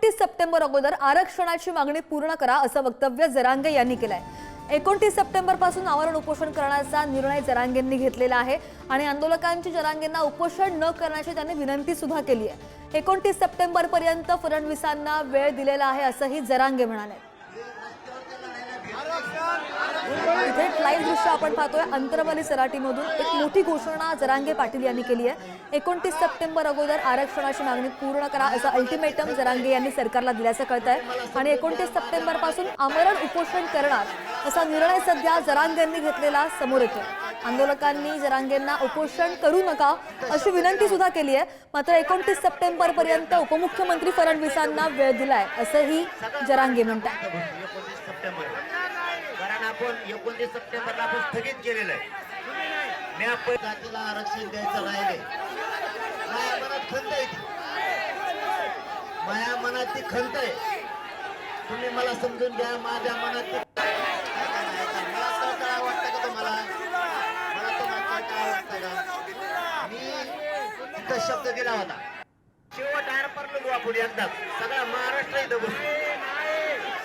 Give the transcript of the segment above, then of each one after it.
एकोणतीस सप्टेंबर अगोदर आरक्षणाची मागणी पूर्ण करा असं वक्तव्य जरांगे यांनी केलंय. एकोणतीस सप्टेंबरपासून आवरण उपोषण करण्याचा निर्णय जरांगेंनी घेतलेला आहे आणि आंदोलकांची जरांगेंना उपोषण न करण्याची त्यांनी विनंती सुद्धा केली आहे. एकोणतीस सप्टेंबर पर्यंत फडणवीसांना वेळ दिलेला आहे असंही जरांगे म्हणाले. इथे लाईव्ह दृश्य आपण पाहतोय. अंतरवाली सराटीमधून एक मोठी घोषणा जरांगे पाटील यांनी केली आहे. एकोणतीस सप्टेंबर अगोदर आरक्षणाची मागणी पूर्ण करा असं अल्टिमेटम जरांगे यांनी सरकारला दिल्याचं कळत आहे आणि एकोणतीस सप्टेंबरपासून आमरण उपोषण करणार असा निर्णय सध्या जरांगेंनी घेतलेला समोर येतो आंदोलकांनी जरांगेंना उपोषण करू नका अशी विनंती सुद्धा केली आहे. मात्र एकोणतीस सप्टेंबर पर्यंत उपमुख्यमंत्री फडणवीसांना वेळ दिलाय असंही जरांगे म्हणतात. कारण आपण एकोणतीस सप्टेंबरला आपण स्थगित केलेलं आहे. मी आपण जातीला आरक्षण द्यायचं राहिले. माया मनात खंत आहे ती. माया मनात ती खंत आहे. तुम्ही मला समजून घ्या माझ्या मनात ती मला असं काय वाटतं का तुम्हाला? मला तुम्हाला काय वाटतं का? मी तिथं शब्द दिला होता. शेवट आर पडलो आपण एकदाच सगळा महाराष्ट्र इथं बसू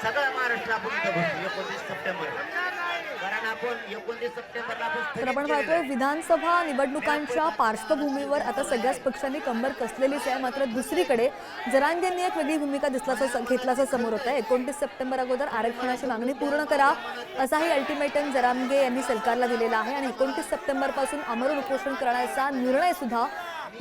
सगळा महाराष्ट्र आपण इथं बसू एकोणतीस सप्टेंबर. तर आपण पाहतोय आहे. विधानसभा निवडणुकांच्या पार्श्वभूमीवर आता सगळ्याच पक्षांनी कंबर कसलेलीच आहे. मात्र दुसरीकडे जरांगेंनी एक वेगळी भूमिका दिसल्याचं घेतल्याचं समोर होतं एकोणतीस सप्टेंबर अगोदर आरक्षणाची मागणी पूर्ण करा. असाही अल्टिमेटम जरांगे यांनी सरकारला दिलेला आहे. आणि एकोणतीस सप्टेंबरपासून आमरण उपोषण करण्याचा निर्णय सुद्धा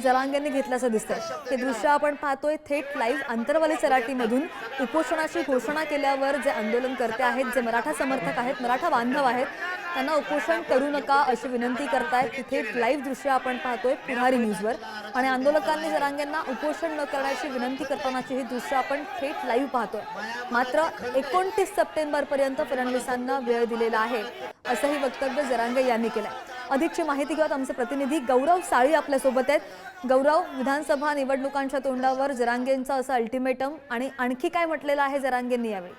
जरांगेंनी घेतल्याचं दिसतंय. हे दृश्य आपण पाहतोय थेट लाईव्ह आंतरवाली सराटीमधून. उपोषणाची घोषणा केल्यावर जे आंदोलनकर्ते आहेत जे मराठा समर्थक आहेत मराठा बांधव आहेत त्यांना उपोषण करू नका अशी विनंती करतायत. तिथे लाईव्ह दृश्य आपण पाहतोय पुढारी न्यूजवर आणि आंदोलकांनी जरांगेंना उपोषण न करण्याची विनंती करतानाची ही दृश्य आपण थेट लाईव्ह पाहतोय. मात्र एकोणतीस सप्टेंबरपर्यंत फडणवीसांना वेळ दिलेला आहे असंही वक्तव्य जरांगे यांनी केलंय. अधिकची माहिती घेऊयात. आमचे प्रतिनिधी गौरव साळी आपल्यासोबत आहेत. गौरव विधानसभा निवडणुकांच्या तोंडावर जरांगेंचा असं अल्टिमेटम आणि आणखी काय म्हटलेलं आहे जरांगेंनी यावेळी?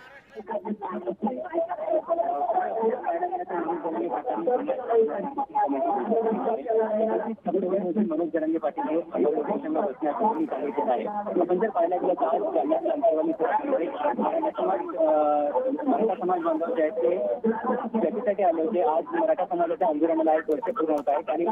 मनोज सांगितलेलं आहे आपण जर पाहायला गेलं तर आज मराठा समाज बांधव जे आहेत ते भेटीसाठी आले होते आज मराठा समाजाच्या आंदोलनाला एक वर्ष पूर्ण होत आहे आणि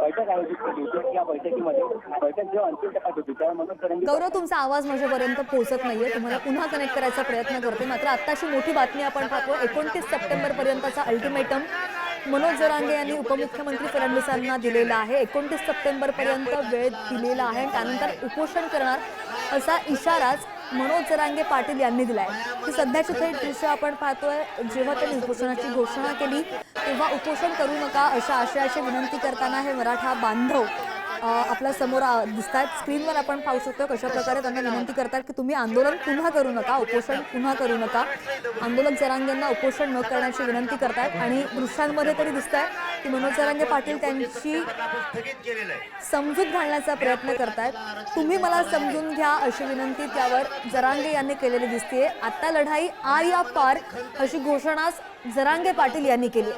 बैठक आयोजित केली होती या बैठकीमध्ये बैठक जेव्हा अंतिम टप्प्यात होती तेव्हा मनोज गौरव तुमचा आवाज माझ्यापर्यंत पोहोचत नाहीये. तुम्हाला पुन्हा कनेक्ट करायचा प्रयत्न करते. मात्र आत्ताची मोठी बातमी आपण पाहतो एकोणतीस सप्टेंबर पर्यंतचा अल्टिमेटम मनोज जरांगे यांनी उपमुख्यमंत्री फडणवीसांना दिलेला आहे. एकोणतीस सप्टेंबर पर्यंत वेळ दिलेला आहे. त्यानंतर उपोषण करणार असा इशाराच मनोज जरांगे पाटील यांनी दिलाय. ही सध्याची थेट दृश्य आपण पाहतोय. जेव्हा त्यांनी उपोषणाची घोषणा केली तेव्हा उपोषण करू नका अशा आशयाची विनंती करताना हे मराठा बांधव आपल्यासमोर आ, दिसतात स्क्रीनवर आपण पाहू शकतो कशा प्रकारे त्यांना विनंती करतात की तुम्ही आंदोलन पुन्हा करू नका उपोषण पुन्हा करू नका. आंदोलक जरांगेंना उपोषण न करण्याची विनंती करतात आणि दृश्यांमध्ये तरी दिसत आहे की मनोज जरांगे पाटील त्यांची समजूत घालण्याचा प्रयत्न करतायत. तुम्ही मला समजून घ्या अशी विनंती त्यावर जरांगे यांनी केलेली दिसते आता लढाई आर या पार अशी घोषणा जरांगे पाटील यांनी केली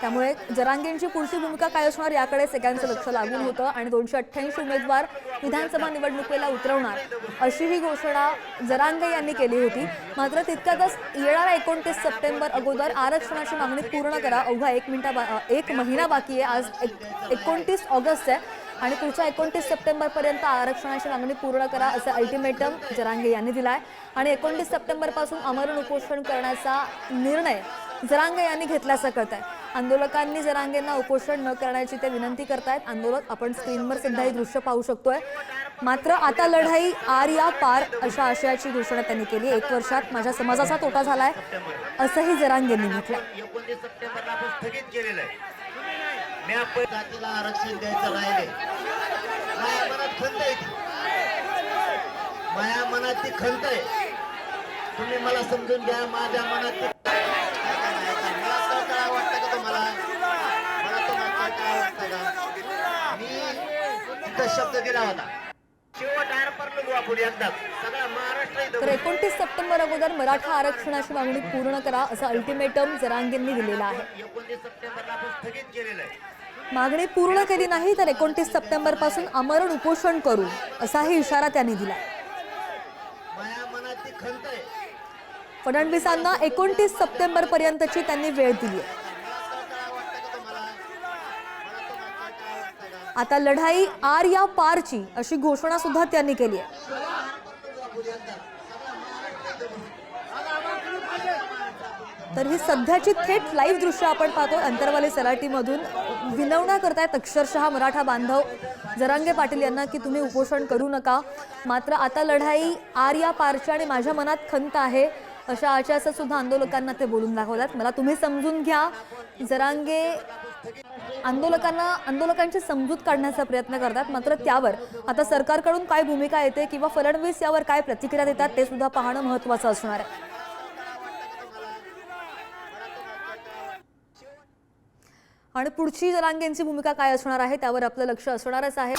त्यामुळे जरांगेंची पुढची भूमिका काय असणार याकडे सगळ्यांचं लक्ष लागून होतं आणि दोनशे अठ्ठ्याऐंशी उमेदवार विधानसभा निवडणुकीला उतरवणार अशी ही घोषणा जरांगे यांनी केली होती. मात्र तितक्यातच येणारा एकोणतीस सप्टेंबर अगोदर आरक्षणाची मागणी पूर्ण करा. अवघा एक मिनिटा बा- एक महिना बाकी आहे. आज एक एकोणतीस ऑगस्ट आहे आणि पुढच्या एकोणतीस सप्टेंबरपर्यंत आरक्षणाची मागणी पूर्ण करा असं अल्टिमेटम जरांगे यांनी दिलाय. आणि एकोणतीस सप्टेंबरपासून अमरण उपोषण करण्याचा निर्णय जरांगे यांनी घेतल्याचं कळत आहे आंदोलकांनी जरांगेंना उपोषण न करण्याची ते विनंती करतायत. आंदोलक आपण स्क्रीनवर सुद्धा दृश्य पाहू शकतोय. मात्र आता लढाई आर या पार अशा आशयाची घोषणा त्यांनी केली. एक वर्षात माझ्या समाजाचा तोटा झालाय असंही जरांगेंनी म्हटलं स्थगित केलेलं आहे. आरक्षण द्यायचं राहिले. माया मनात खंत आहे माया मनात ती खंत आहे. तुम्ही मला समजून घ्या माझ्या मनात ती मला असं काय वाटतं का तुम्हाला मला तुम्हाला काय वाटतं का मी शब्द दिला होता. तर एकोणतीस सप्टेंबर अगोदर मराठा आरक्षणाची मागणी पूर्ण करा असं अल्टिमेटम जरांगेंनी दिलेलं आहे. मागणी पूर्ण केली नाही तर एकोणतीस सप्टेंबरपासून आमरण उपोषण करू असाही इशारा त्यांनी दिला माझ्या मनात ती खंत आहे. फडणवीसांना एकोणतीस सप्टेंबर पर्यंतची त्यांनी वेळ दिली आहे. आता लढाई आर या पारची अशी घोषणा सुद्धा त्यांनी केली आहे. तर ही सध्याची थेट लाईव्ह दृश्य आपण पाहतो अंतरवाली सराटीमधून विनवण्या करतायत अक्षरशः मराठा बांधव. जरांगे पाटील यांना की तुम्ही उपोषण करू नका. मात्र आता लढाई आर या पारची आणि माझ्या मनात खंत आहे अशा आशयाचं सुद्धा आंदोलकांना ते बोलून दाखवल्यात. मला तुम्ही समजून घ्या. जरांगे आंदोलकांना आंदोलकांची समजूत काढण्याचा प्रयत्न करतात. मात्र त्यावर आता सरकारकडून काय भूमिका येते किंवा फडणवीस यावर काय प्रतिक्रिया देतात ते सुद्धा पाहणं महत्त्वाचं असणार आहे. आणि पुढची जरांगेंची भूमिका काय असणार आहे त्यावर आपलं लक्ष असणारच आहे.